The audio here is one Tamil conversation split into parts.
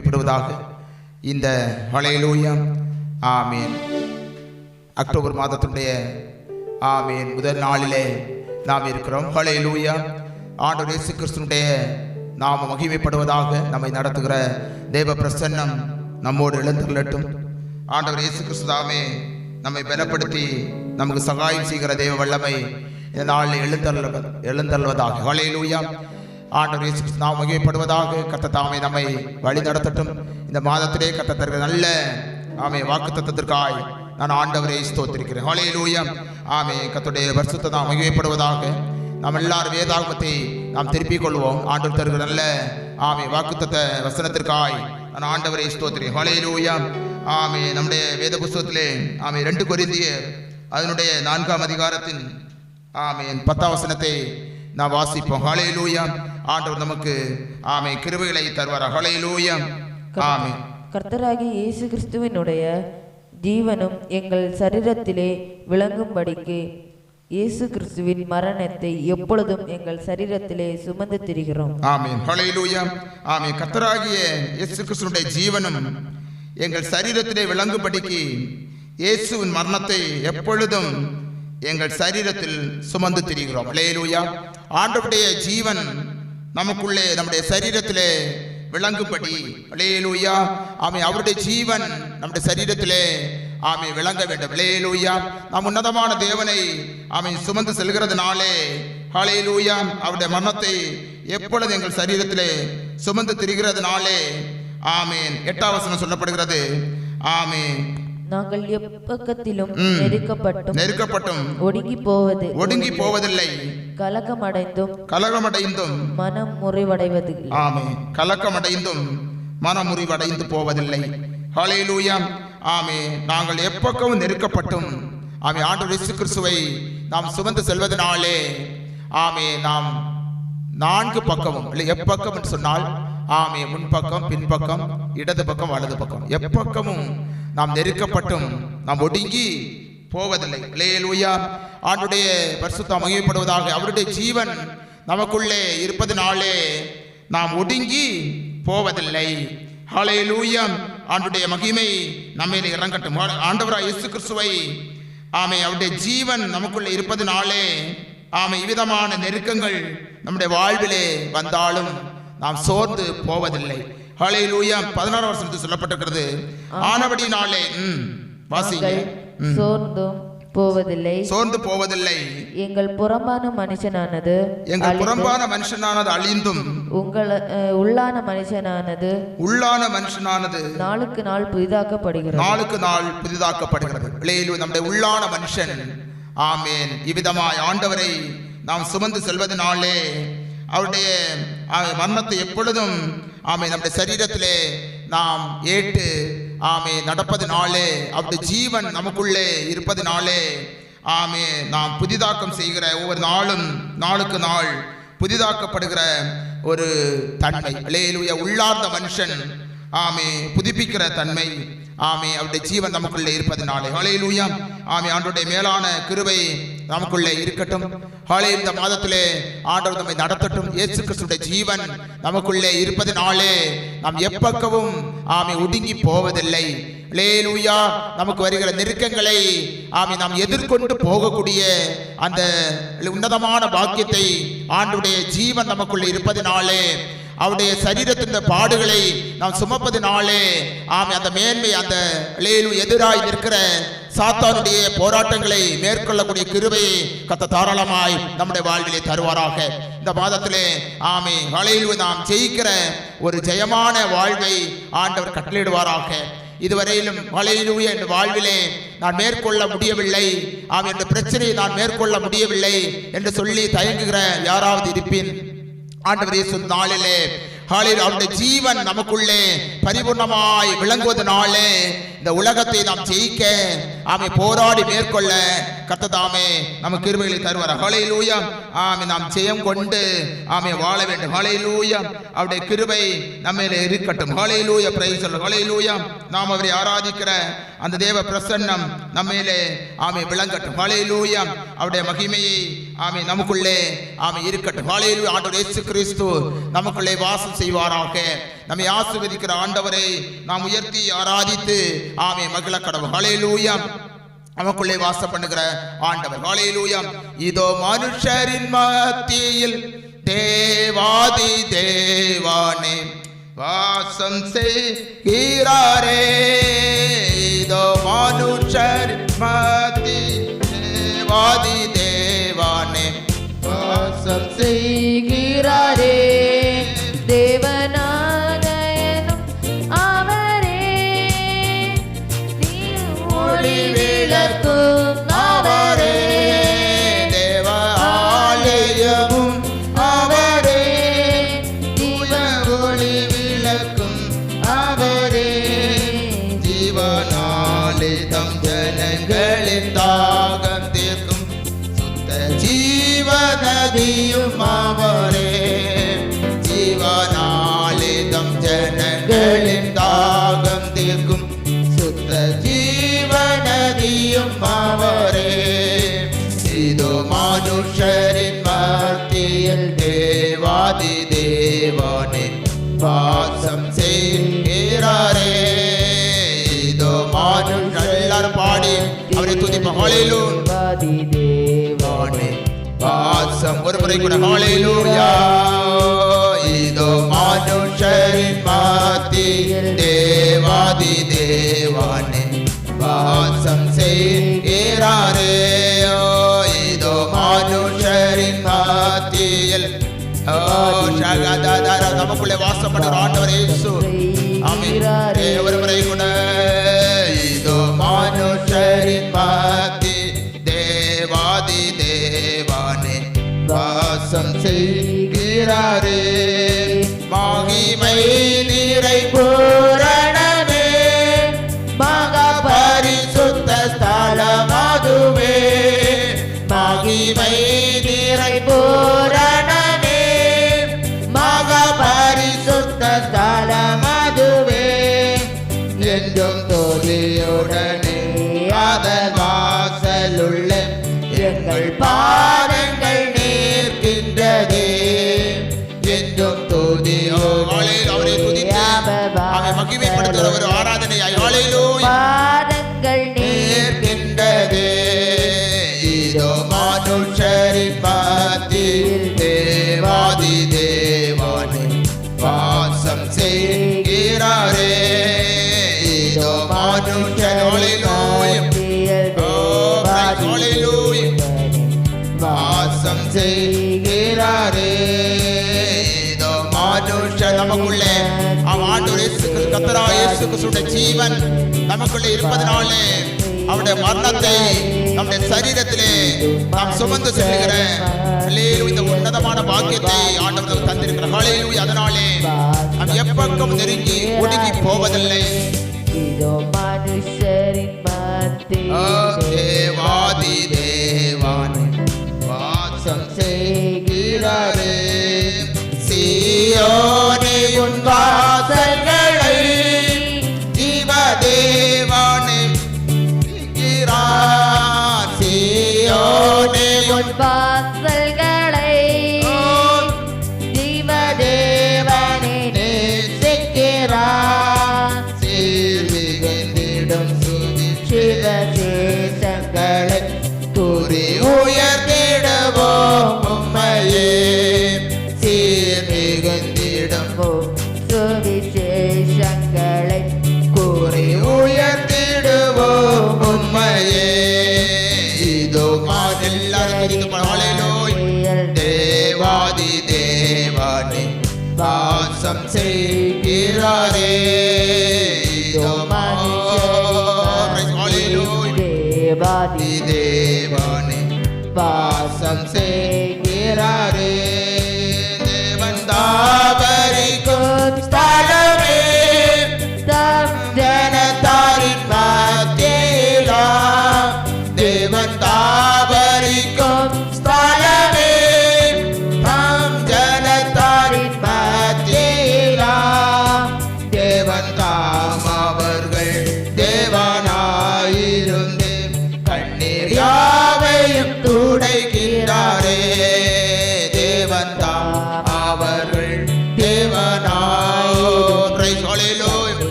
விடுவதாக இந்த வளையலூயம் ஆமீன். அக்டோபர் மாதத்துடைய ஆமீன் முதல் நாளிலே நாம் இருக்கிறோம். ஹalleluya. ஆண்டவர் இயேசு கிறிஸ்துனுடைய நாம மகிமைப்படுவதாக நம்மை நடத்துகிற தேவ பிரசன்னம் நம்மோடு இழந்துள்ளட்டும் ஆண்டவர் இயேசு கிறிஸ்து தாமே நம்மை பலப்படுத்தி நமக்கு சகாயம் செய்கிற தெய்வ வல்லமை இந்த நாளில் எழுந்தள்ள எழுந்தருள்வதாக. ஹalleluya. ஆண்டவர் இயேசு கிறிஸ்து நாம் மகிமைப்படுவதாக கத்த தாமே நம்மை வழி நடத்தட்டும். இந்த மாதத்திலே கத்த தருகிற நல்ல ஆமே வாக்கு தத்தத்திற்காய் நான் ஆண்டவரை ஸ்தோத்திருக்கிறேன். ஹalleluya ஆமே கத்துடைய வருஷத்தை நாம் மகிமைப்படுவதாக நாம் எல்லாரும் வேதாகமத்தை நாம் திருப்பிக் கொள்வோம். ஆண்டவர் தருகிற நல்ல ஆமே வாக்குத்தத்த வசனத்திற்காய் நான் ஆண்டவரை ஸ்தோத்திரேன் லூயம் ஆமே நம்முடைய வேத புஸ்தகத்திலே ஆமே ரெண்டு கொரிந்திய அதனுடைய நான்காம் அதிகாரத்தின் ஆமே பத்தாம் வசனத்தை நாம் வாசிப்போம். ஹalleluya ஆண்டவர் நமக்கு ஆமே கிருபைகளை தருவார்? ஹalleluya ஆமே. கர்த்தராகிய இயேசு கிறிஸ்துவினுடைய ஜீவனும் எங்கள் சரீரத்திலே விளங்கும்படிக்கு இயேசு கிறிஸ்துவின் மரணத்தை எப்பொழுதும் எங்கள் சரீரத்திலே சுமந்து திரிகிறோம். ஆமீன். ஹalleluya ஆமீன். கர்த்தராகிய இயேசு கிறிஸ்துவினுடைய ஜீவனும் எங்கள் சரீரத்திலே விளங்கும்படிக்கு இயேசுவின் மரணத்தை எப்பொழுதும் எங்கள் சரீரத்தில் சுமந்து திரிகிறோம். ஹalleluya ஆண்டவருடைய ஜீவன் நமக்குள்ளே நம்முடைய சரீரத்திலே விளங்கும்படி. ஹalleluya ஆமை அவருடைய ஜீவன் நம்முடைய சரீரத்திலே ஆமை விளங்க வேண்டும். விளையலூயா நாம் உன்னதமான தேவனை ஆமை சுமந்து செல்கிறதுனாலே ஹalleluya அவருடைய மரணத்தை எப்பொழுது எங்கள் சரீரத்திலே சுமந்து திரிகிறதுனாலே ஆமேன். எட்டாவசனம் சொல்லப்படுகிறது. ஆமேன். நாங்கள் எப்பக்கத்திலும். நெருக்கப்பட்டும் நெருக்கப்பட்டும். ஒடுங்கி போவது ஒடுங்கி போவதில்லை கலக்கமடைந்தும் கலகமடைந்தும். மனம் முறிவடைவது ஆமே கலக்கமடைந்தும் மனமுறிவடைந்து போவதில்லை. ஹalleluya. ஆமே நாங்கள் எப்பக்கமும் நெருக்கப்பட்டும். ஆமே ஆண்டவர் இயேசு கிறிஸ்துவை நாம் சுமந்து செல்வதனாலே ஆமே நாம் நான்கு பக்கமும் இல்லை எப்பக்கம் என்று சொன்னால் ஆமே முன்பக்கம் பின்பக்கம் இடது பக்கம் வலது பக்கம். எப்பக்கமும் நாம் நெருக்கப்பட்டும். நாம் ஒடுங்கி போவதில்லை. இளையலூயா ஆண்டுடைய பரிசுத்தம் மகிமைப்படுவதாக அவருடைய ஜீவன் நமக்குள்ளே இருப்பதனாலே நாம் ஒடுங்கி போவதில்லை. ஹalleluya ஆண்டுடைய மகிமை நம்மையில் இறங்கட்டும். ஆண்டவராய் இயேசு கிறிஸ்துவை ஆமை அவருடைய ஜீவன் நமக்குள்ளே இருப்பதனாலே ஆமை இவ்விதமான நெருக்கங்கள் நம்முடைய வாழ்விலே வந்தாலும் நாம் சோர்ந்து போவதில்லை. ஹalleluya பதினாறு வருஷத்துக்கு சொல்லப்பட்டிருக்கிறது. ஆனபடினாலே வாசிங்க. சோர்ந்தும் போவதில்லை. சோர்ந்து போவதில்லை. எங்கள் புறம்பான மனுஷனானது எங்கள் புறம்பான மனுஷனானது அழிந்தும் உங்கள் உள்ளான மனுஷனானது உள்ளான மனுஷனானது நாளுக்கு நாள் புதிதாக்கப்படுகிறது. நாளுக்கு நாள் புதிதாக்கப்படுகிறது. இளையிலு நம்முடைய உள்ளான மனுஷன். ஆமேன். இவ்விதமாய் ஆண்டவரை நாம் சுமந்து செல்வதனாலே அவருடைய மரணத்தை எப்பொழுதும் ஆமை நம்முடைய சரீரத்திலே நாம் ஏற்று ஆமே நடப்பதினாலே அவருடைய ஜீவன் நமக்குள்ளே இருப்பதினாலே ஆமே நாம் புதிதாக்கம் செய்கிற ஒவ்வொரு நாளும் நாளுக்கு நாள் புதிதாக்கப்படுகிற ஒரு தன்மை. லேலுய உள்ளார்ந்த மனுஷன் ஆமே புதுப்பிக்கிற தன்மை ஆமே அவருடைய ஜீவன் நமக்குள்ளே இருப்பதனாலே. ஹalleluya ஆமே ஆண்டுடைய மேலான கிருவை நமக்குள்ளே இருக்கட்டும். ஹாலே இந்த மாதத்திலே ஆண்டவர் நம்மை நடத்தட்டும். இயேசு கிறிஸ்துடைய ஜீவன் நமக்குள்ளே இருப்பதனாலே நாம் எப்பக்கவும் ஆமை ஒடுங்கி போவதில்லை. லேலூயா நமக்கு வருகிற நெருக்கங்களை ஆமை நாம் எதிர்கொண்டு போகக்கூடிய அந்த உன்னதமான பாக்கியத்தை ஆண்டுடைய ஜீவன் நமக்குள்ளே இருப்பதனாலே அவருடைய சரீரத்தின் பாடுகளை நாம் சுமப்பதினாலே ஆமை அந்த மேன்மை அந்த லேலு எதிராய் நிற்கிற சாத்தானுடைய போராட்டங்களை மேற்கொள்ளக்கூடிய கிருபையை கத்த தாராளமாய் நம்முடைய வாழ்விலே தருவாராக. இந்த மாதத்திலே ஆமை ஹலையில் நாம் ஜெயிக்கிற ஒரு ஜெயமான வாழ்வை ஆண்டவர் கட்டளிடுவாராக இதுவரையிலும் ஹலையிலூய என்ற வாழ்விலே நான் மேற்கொள்ள முடியவில்லை. ஆம் என்ற பிரச்சனையை நான் மேற்கொள்ள முடியவில்லை என்று சொல்லி தயங்குகிற யாராவது இருப்பின் ஆண்டவர் இயேசு நாளிலே அவருடைய ஜீவன் நமக்குள்ளே பரிபூர்ணமாய் விளங்குவதனாலே இந்த உலகத்தை நாம் ஜெயிக்க ஆமை போராடி மேற்கொள்ள கத்ததாமே நமக்கு கிருபைகளை தருவார் லூயம் ஆமை நாம் ஜெயம் கொண்டு ஆமை வாழ வேண்டும். ஹalleluya அவருடைய கிருபை நம்மேலே இருக்கட்டும். ஹalleluya பிரைஸ் ஹalleluya நாம் அவரை ஆராதிக்கிற அந்த தேவ பிரசன்னம் நம்மேலே ஆமை விளங்கட்டும். ஹalleluya அவருடைய மகிமையை ஆமே நமக்குள்ளே ஆமே இருக்கட்டும். ஹalleluya ஆண்டவர் இயேசு கிறிஸ்து நமக்குள்ளே வாசம் செய்வாராக. நம்மை ஆசிர்வதிக்கிற ஆண்டவரை நாம் உயர்த்தி ஆராதித்து ஆமே மகிழ கடவுள் ஹalleluya. நமக்குள்ளே வாசம் பண்ணுகிற ஆண்டவர். ஹalleluya. இதோ மனுஷரின் மத்தியில் தேவாதி தேவானே வாசம் செய்கிறாரே. இதோ மனுஷர் வாசம் ஒரு முறை கூட. ஹாலேலூயா இதோ மனுஷரின் பாத்தி தேவாதி தேவானே. வாசம் செய்கிறாரே. இதோ மனுஷரின் மத்தியில் ஓ ஷகததர நமக்குள்ளே வாசப்படுற ஆண்டவர் இயேசு. செய்கிறாரே. மகிமை நிறை பூரணமே. மகா பரிசுத்த ஸ்தலமாதுவே மகிமை நிறை பூரணமே. மகா பரிசுத்த ஸ்தலமாதுவே என்றும் தோதியுடனே அதன் வாசலுள்ள எங்கள் பா ஒரு ஆராதனையாய் கிறிஸ்துடைய ஜீவன் நமக்குள்ளே இருப்பதனாலே அவருடைய மரணத்தை நம்முடைய சரீரத்திலே நாம் சுமந்து செல்லுகிற இந்த உன்னதமான பாக்கியத்தை ஆண்டவர் தந்திருக்கிறார். ஹalleluya, அதனாலே நாம் எப்பக்கம் நெருங்கி ஒடுங்கி போவதில்லை. இதோ மனுஷரின் ஓ தேவாதி தேவானே வாசம் செய்கிறாரே. சியோனே உன் சுவிசேஷங்களை கூறி உயர்த்திடுவோம் உம்மையே இதோ எல்லாரும் துதித்து பாடலோய் தேவாதி தேவானே வாசம் செய்கிறாரே இதோ ஹalleluya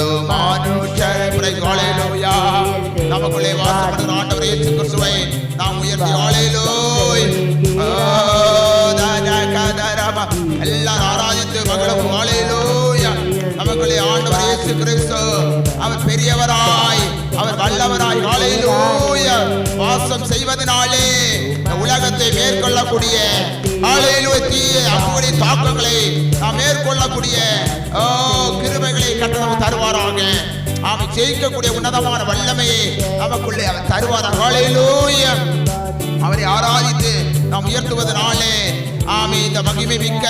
இதோ மனுஷர் ஹalleluya. நமக்குள்ளே வாசம் பண்ணுகிற இயேசு கிறிஸ்துவை நாம் உயர்த்தி. ஹalleluya. எல்லாரும் ஆராதித்து மகளும் ஹalleluya. நமக்குள்ளே ஆண்டவர் இயேசு கிறிஸ்து அவர் பெரியவராய் அவர் வல்லவராய். ஹalleluya. வாசம் செய்வதனாலே உலகத்தை மேற்கொள்ளக்கூடிய. ஹalleluya. தீய அம்புகளின் தாக்கங்களை நாம் மேற்கொள்ளக்கூடிய கிருமைகளை கட்டணம் தருவாராக. அவன் ஜெயிக்கக்கூடிய உன்னதமான வல்லமையை நமக்குள்ளே அவன் தருவாராக. அவரை ஆராதித்து நாம் உயர்த்துவதனாலே ஆமே இந்த மகிமை மிக்க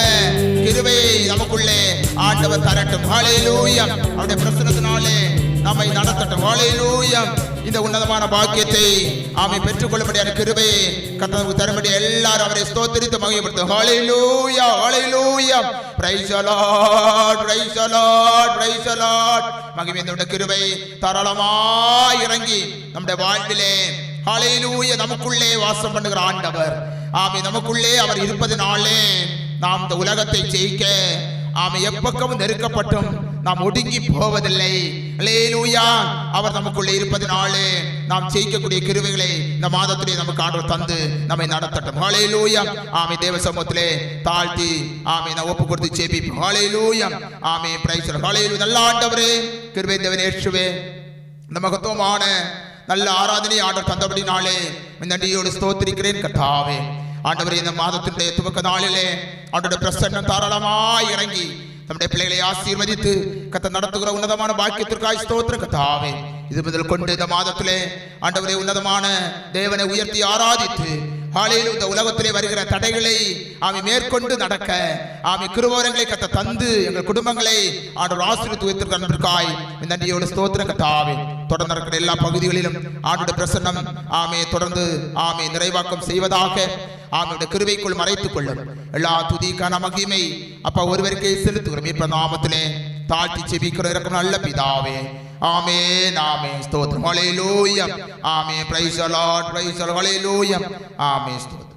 கிருவையை நமக்குள்ளே ஆண்டவர் தரட்டும். வாழையிலூயம் அவருடைய பிரசனத்தினாலே நம்மை நடத்தட்டும். வாழையிலூயம் இந்த உன்னதமான பாக்கியத்தை ஆமை பெற்றுக்கொள்ளும்படியான கிருபையை கட்டணம் தரும்படி எல்லாரும் அவரை ஸ்தோத்திரித்து மகிமைப்படுத்தும் ஹalleluya ஹalleluya praise the lord praise the lord praise the lord. மகிமை கிருபை தாராளமாய் இறங்கி நம்முடைய வாழ்விலே ஹalleluya நமக்குள்ளே வாசம் பண்ணுகிற ஆண்டவர். ஆமை நமக்குள்ளே அவர் இருப்பதனாலே நாம் இந்த உலகத்தை ஜெயிக்க ஆமை எப்பக்கமும் நெருக்கப்பட்டும். நாம் ஒடுங்கி போவதில்லை. ஹalleluya அவர் நமக்குள்ளே இருப்பதினாலே நாம் ஜெயிக்கக்கூடிய கிருவைகளை இந்த மாதத்திலே நமக்கு ஆண்டவர் தந்து நம்மை நடத்தட்டும். ஹalleluya. ஆமை தேவ சமூகத்திலே தாழ்த்தி ஆமை நான் ஒப்பு கொடுத்து ஜெபிப்போம். லூயம் ஆமை பிரைஸ் ஹalleluya. நல்ல ஆண்டவரே கிருவை தேவன் ஏற்றுவே இந்த மகத்துவமான நல்ல ஆராதனை ஆண்டவர் தந்தபடினாலே இந்த நன்றியோடு ஸ்தோத்திரிக்கிறேன். கட்டாவே ஆண்டவர் இந்த மாதத்தினுடைய துவக்க நாளிலே ஆண்டோட பிரசன்னம் தாராளமாய் இறங்கி நம்முடைய பிள்ளைகளை ஆசீர்வதித்து கத்த நடத்துகிற உன்னதமான பாக்கியத்திற்காய் ஸ்தோத்திர கத்தாவே இது முதல் கொண்டு இந்த மாதத்திலே ஆண்டவரை உன்னதமான தேவனை உயர்த்தி ஆராதித்து ஹாலையில் இந்த உலகத்திலே வருகிற தடைகளை ஆமை மேற்கொண்டு நடக்க ஆமை கிருபவரங்களை கத்த தந்து எங்கள் குடும்பங்களை ஆண்டவர் ஆசீர்வித்து வைத்திருக்கிற அன்பிற்காய் இந்த நன்றியோடு ஸ்தோத்திர கத்தாவே தொடர்ந்து நடக்கிற எல்லா பகுதிகளிலும் ஆண்டோட பிரசன்னம் ஆமே தொடர்ந்து ஆமே நிறைவாக்கம் செய்வதாக ஆமையுடைய கிருவைக்குள் மறைத்துக் கொள்ளும் எல்லா துதிக்கான மகிமை அப்பா ஒருவருக்கே செலுத்துகிறோம். இப்ப நாமத்திலே தாழ்த்தி செபிக்கிற இருக்கும் நல்ல பிதாவே. ஆமே நாமே ஸ்தோத்திரம். ஹalleluya. ஆமே பிரைஸ் தி பிரைஸ் தி ஹalleluya ஆமே ஸ்தோத்திரம்.